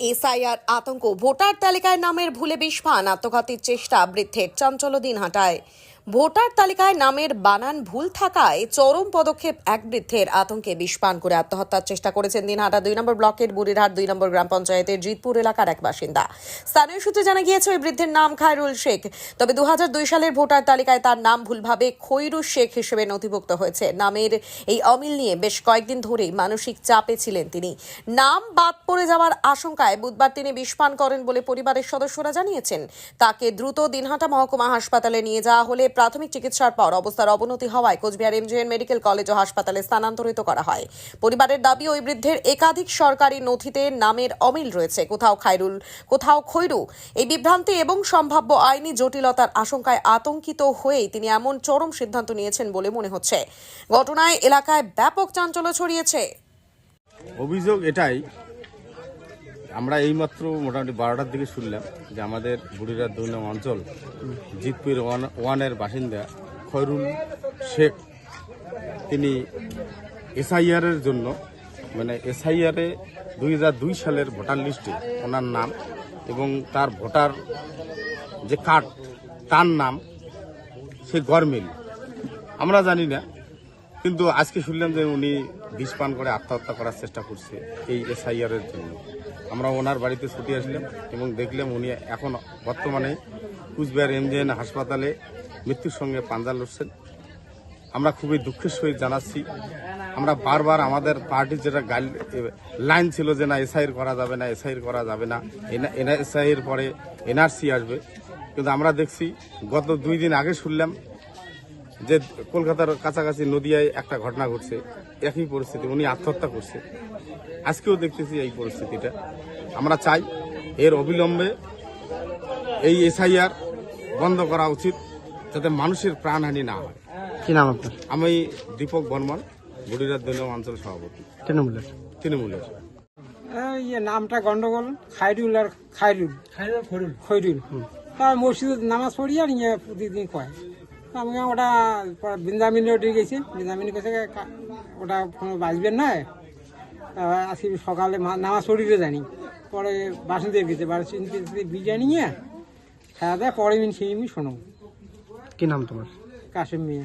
SIR আতঙ্ক। Voter তালিকায় নামের ভুলে বিস্ফান আত্মঘাতীর চেষ্টা বৃদ্ধের চাঞ্চল্য দিন হাঁটায় ভোটার তালিকায় নামের বানান ভুল থাকায় চরম পদক্ষেপ এক বৃদ্ধের আতঙ্কে বিস্ফান করে আত্মহত্যার চেষ্টা করেছেন দিনহাটা দুই নম্বর ব্লকের বুড়িরহাট দুই নম্বর গ্রাম পঞ্চায়েতের জিতপুর এলাকার এক বাসিন্দা। স্থানীয় সূত্রে জানা গিয়েছে, ওই বৃদ্ধের নাম খায়রুল শেখ। তবে দু হাজার দুই সালের ভোটার তালিকায় তার নাম ভুলভাবে খৈরু শেখ হিসেবে নথিভুক্ত হয়েছে। নামের এই অমিল নিয়ে বেশ কয়েকদিন ধরেই মানসিক চাপে ছিলেন তিনি। নাম বাদ পড়ে যাওয়ার আশঙ্কায় বুধবার তিনি বিস্ফান করেন বলে পরিবারের সদস্যরা জানিয়েছেন। তাকে দ্রুত দিনহাটা মহকুমা হাসপাতালে নিয়ে যাওয়া হলে প্রাথমিক চিকিৎসার পর অবস্থার অবনতি হওয়ায় কোচবিহার এমজিএন মেডিকেল কলেজ ও হাসপাতালে স্থানান্তরিত করা হয়। পরিবারের দাবি, ওই বৃদ্ধের একাধিক সরকারি নথিতে নামের অমিল রয়েছে। কোথাও খায়রুল, কোথাও খৈরু। এই বিভ্রান্তি এবং সম্ভাব্য আইনি জটিলতার আশঙ্কায় আতঙ্কিত হয়েই তিনি এমন চরম সিদ্ধান্ত নিয়েছেন বলে মনে হচ্ছে। ঘটনায় এলাকায় ব্যাপক চাঞ্চল্য ছড়িয়েছে। অভিযোগ এটাই আমরা এইমাত্র মোটামুটি বারোটার দিকে শুনলাম যে আমাদের বুড়িরার দুই নং অঞ্চল, জিতপুর ওয়ান, ওয়ানের বাসিন্দা খয়রুল শেখ, তিনি এসআইআরের জন্য মানে এসআইআরে দুই হাজার দুই সালের ভোটার লিস্টে ওনার নাম এবং তার ভোটার যে কার্ড, তার নাম, সে গরমিল আমরা জানি না কিন্তু আজকে শুনলাম যে উনি বিষ পান করে আত্মহত্যা করার চেষ্টা করছে এই এসআইআর এর জন্য। আমরা ওনার বাড়িতে ছুটে আসলাম এবং দেখলাম উনি এখন বর্তমানে কুচবিহার এমজিএন হাসপাতালে মৃত্যুর সঙ্গে পাঞ্জা লড়ছেন। আমরা খুবই দুঃখের সহিত জানাচ্ছি। আমরা বারবার আমাদের পার্টির যেটা গাইড লাইন ছিল যে না এসআইর করা যাবে না এসআইর করা যাবে না এসআইয়ের পরে এনআরসি আসবে। কিন্তু আমরা দেখছি গত দুই দিন আগে শুনলাম যে কলকাতার কাছাকাছি নদিয়ায় একটা ঘটনা ঘটছে একই পরিস্থিতি উনি আত্মহত্যা করছে। আজকেও দেখতেছি এই পরিস্থিতিটা। আমরা চাই এর অবিলম্বে এই এসআইআর বন্ধ করা উচিত যাতে মানুষের প্রাণহানি না হয়। কি নাম আপনার? আমি দীপক বর্মন বুড়িরার দলীয় অঞ্চল সভাপতি। তৃণমূলের। তৃণমূলের। এই যে নামটা গন্ডগোল খাইরুল আর খাইরুল। খৈরুল। খৈরুল। তার মসজিদে নামাজ পড়ি আর ইয়ে প্রতিদিন কয়? তা আমি ওটা বৃন্দামিনী ওটি গেছি। বৃন্দামিনী কাছে ওটা কোনো বাঁচবেন না। আজকে সকালে মা- শরীরে জানি। পরে বাসন্তী গেছে বাসন্তী বিরিয়ানি নিয়ে খাওয়া দাওয়া পরে মিন সেই শোনো। কি নাম তোমার? Kashem Mia.